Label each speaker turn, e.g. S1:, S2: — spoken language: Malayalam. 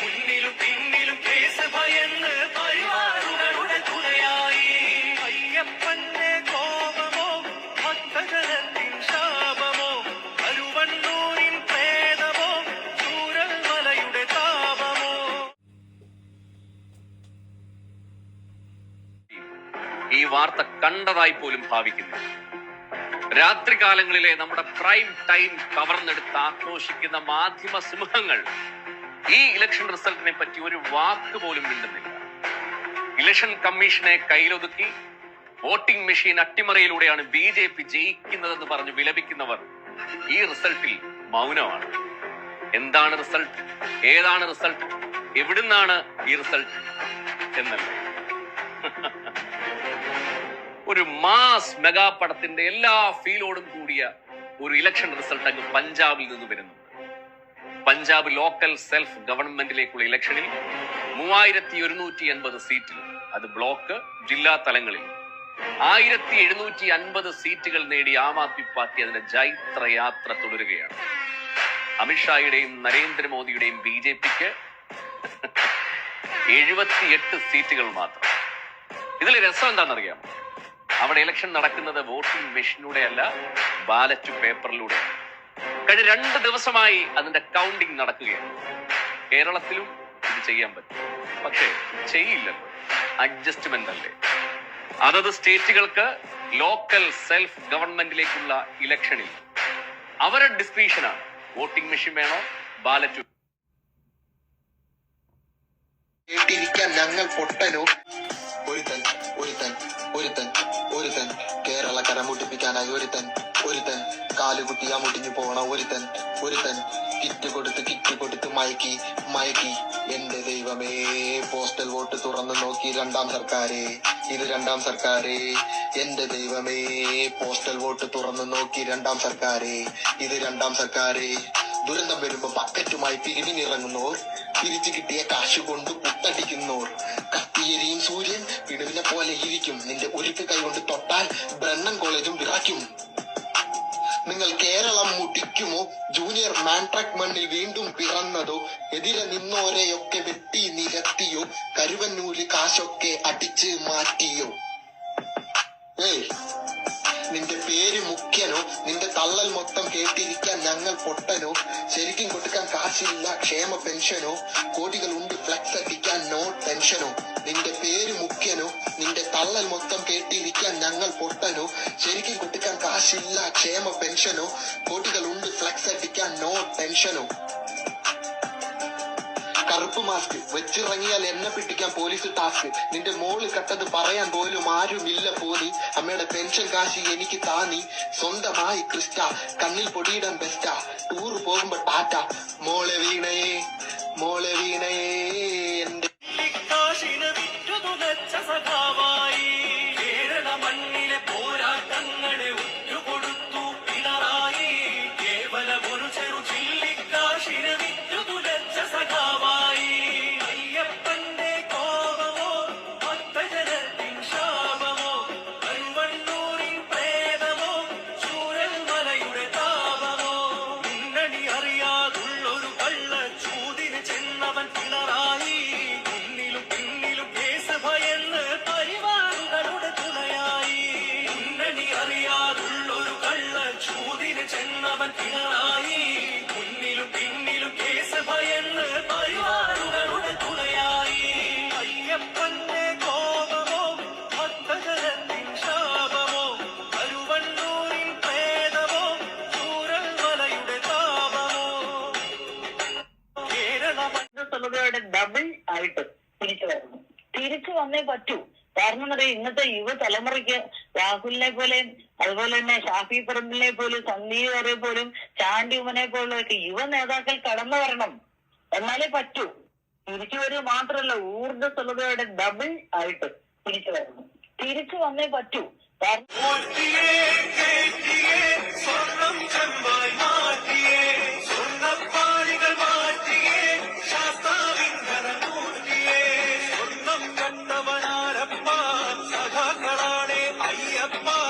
S1: മുന്നിലും പിന്നിലും ശാപമോ
S2: ഈ വാർത്ത കണ്ടതായി പോലും ഭാവിക്കുന്നു. രാത്രികാലങ്ങളിലെ നമ്മുടെ പ്രൈം ടൈം കവർന്നെടുത്ത് ആക്രോശിക്കുന്ന മാധ്യമ സിംഹങ്ങൾ ഈ ഇലക്ഷൻ റിസൾട്ടിനെ പറ്റി ഒരു വാക്ക് പോലും മിണ്ടുന്നില്ല. ഇലക്ഷൻ കമ്മീഷനെ കയ്യിലൊതുക്കി വോട്ടിംഗ് മെഷീൻ അട്ടിമറിയിലൂടെയാണ് ബി ജെ പി ജയിക്കുന്നതെന്ന് പറഞ്ഞ് വിലപിക്കുന്നവർ ഈ റിസൾട്ടിൽ മൗനമാണ്. എന്താണ് റിസൾട്ട് ഏതാണ് റിസൾട്ട് എവിടുന്നാണ് ഈ റിസൾട്ട് എന്നല്ലേ. ഒരു മാസ് മെഗാ പടത്തിന്റെ എല്ലാ ഫീലോടും കൂടിയ ഒരു ഇലക്ഷൻ റിസൾട്ട് അങ്ങ് പഞ്ചാബിൽ നിന്ന് വരുന്നുണ്ട്. പഞ്ചാബ് ലോക്കൽ സെൽഫ് ഗവൺമെന്റിലേക്കുള്ള ഇലക്ഷനിൽ മൂവായിരത്തി ഒരുന്നൂറ്റി എൺപത് സീറ്റിൽ അത് ബ്ലോക്ക് ജില്ലാ തലങ്ങളിൽ. ആയിരത്തി എഴുന്നൂറ്റി അൻപത് സീറ്റുകൾ നേടി ആം ആദ്മി പാർട്ടി അതിന്റെ ജൈത്രയാത്ര തുടരുകയാണ്. അമിത്ഷായുടെയും നരേന്ദ്രമോദിയുടെയും ബി ജെ പിക്ക് എഴുപത്തിയെട്ട് സീറ്റുകൾ മാത്രം. ഇതിൽ രസം എന്താണെന്നറിയാം അവിടെ ഇലക്ഷൻ നടക്കുന്നത് വോട്ടിംഗ് മെഷീനിലൂടെ അല്ല ബാലറ്റ് പേപ്പറിലൂടെ കഴിഞ്ഞ രണ്ട് ദിവസമായി അതിന്റെ കൗണ്ടിങ് നടക്കുകയാണ്. കേരളത്തിലും ഇത് ചെയ്യാൻ പറ്റും. പക്ഷേ ചെയ്യില്ല അഡ്ജസ്റ്റ്മെന്റ് അല്ലേ? അതത് സ്റ്റേറ്റുകൾക്ക് ലോക്കൽ സെൽഫ് ഗവൺമെന്റിലേക്കുള്ള ഇലക്ഷനിൽ അവരുടെ ഡിസ്ക്രിപ്ഷനാണ് വോട്ടിംഗ് മെഷീൻ വേണോ ബാലറ്റ്
S3: ഞങ്ങൾ പൊട്ടനോ? ഒരുത്തൻ ഒരുത്തൻ ഒരുത്തൻ ഒരുത്തൻ. കേരള മുട്ടിപ്പിക്കാനായി ഒരുത്തൻ ഒരുത്തൻ. കാലുകുത്തിയാ മുട്ടിഞ്ഞു പോണ ഒരുത്തൻ ഒരുത്തൻ. കിറ്റ് കൊടുത്ത് കിറ്റ് കൊടുത്ത് മയക്കി മയക്കി. എന്റെ ദൈവമേ പോസ്റ്റൽ വോട്ട് തുറന്നു നോക്കി രണ്ടാം സർക്കാരെ ഇത് രണ്ടാം സർക്കാരെ. എന്റെ ദൈവമേ പോസ്റ്റൽ വോട്ട് തുറന്നു നോക്കി രണ്ടാം സർക്കാരെ ഇത് രണ്ടാം സർക്കാരെ. ദുരന്തം വരുമ്പോ പക്കറ്റുമായി പിരിവിനിറങ്ങുന്നോർ പിരിച്ചു കിട്ടിയ കാശ് കൊണ്ട് കുത്തടിക്കുന്നോർ കത്തിയരിയും സൂര്യൻ പിടുവിനെ പോലെ ഇരിക്കും നിന്റെ ഒരുക്ക് കൈ കൊണ്ട് തൊട്ടാൽ ബ്രണ്ണൻ കോളേജും വിറയ്ക്കും. നിങ്ങൾ കേരളം മുടിക്കുമോ? ജൂനിയർ മാൻട്രാക് മണ്ണിൽ വീണ്ടും പിറന്നതോ? എതിരെ നിന്നോരെയൊക്കെ വെട്ടി നിരത്തിയോ? കരുവന്നൂര് കാശൊക്കെ അടിച്ച് മാറ്റിയോ? ഏയ് നിന്റെ പേര് മുഖ്യനോ? നിന്റെ തള്ളൽ മൊത്തം കേട്ടിരിക്കാൻ ഞങ്ങൾ പൊട്ടനോ? ശരിക്കും കൊടുക്കാൻ കാശില്ല ക്ഷേമ പെൻഷനോ? കോടികൾ ഉണ്ട് ഫ്ലക്സ് അടിക്കാൻ നോ ടെൻഷനോ? നിന്റെ തള്ളൽ മൊത്തം കേട്ടിരിക്കാൻ ഞങ്ങൾ പൊട്ടനോ? ശരിക്കും കുട്ടിക്കാൻ കാശില്ല ക്ഷേമ പെൻഷനോ? കോടികൾ ഉണ്ട് ഫ്ലക്സ് അടിക്കാൻ നോ ടെൻഷനോ കറുപ്പ് മാസ്ക് വെച്ചിറങ്ങിയാൽ എന്നെ പിടിക്കാൻ പോലീസ് ടാസ്ക് നിന്റെ മോൾ കട്ടത് പറയാൻ പോലും ആരുമില്ല പോനി അമ്മയുടെ പെൻഷൻ കാശി എനിക്ക് താനി സ്വന്തമായി ക്രിസ്റ്റ കണ്ണിൽ പൊടിയിടാൻ ബെസ്റ്റാ ടൂർ പോകുമ്പോ ടാറ്റ. മോളെ വീണയേ മോളെ വീണയേ.
S4: തുള്ളതയുടെ ഡബിൾ ആയിട്ട് തിരിച്ചു തിരിച്ചു വന്നേ പറ്റൂ. കാരണം എന്താ ഇന്നത്തെ യുവതലമുറയ്ക്ക് രാഹുലിനെ പോലെ അതുപോലെ തന്നെ ഷാഫി പറമ്പിലിനെ പോലും സന്ദീപ് വരെ പോലും ചാണ്ടി ഉമ്മനെ പോലുള്ളവർക്ക് യുവ നേതാക്കൾ കടന്നു വരണം. എന്നാലേ പറ്റൂ. തിരിച്ചു വരിക മാത്രമല്ല ഊർജസ്വലതയുടെ ഡബിൾ ആയിട്ട് തിരിച്ചു വരണം. തിരിച്ചു വന്നേ പറ്റൂ.
S1: അയ്യപ്പ.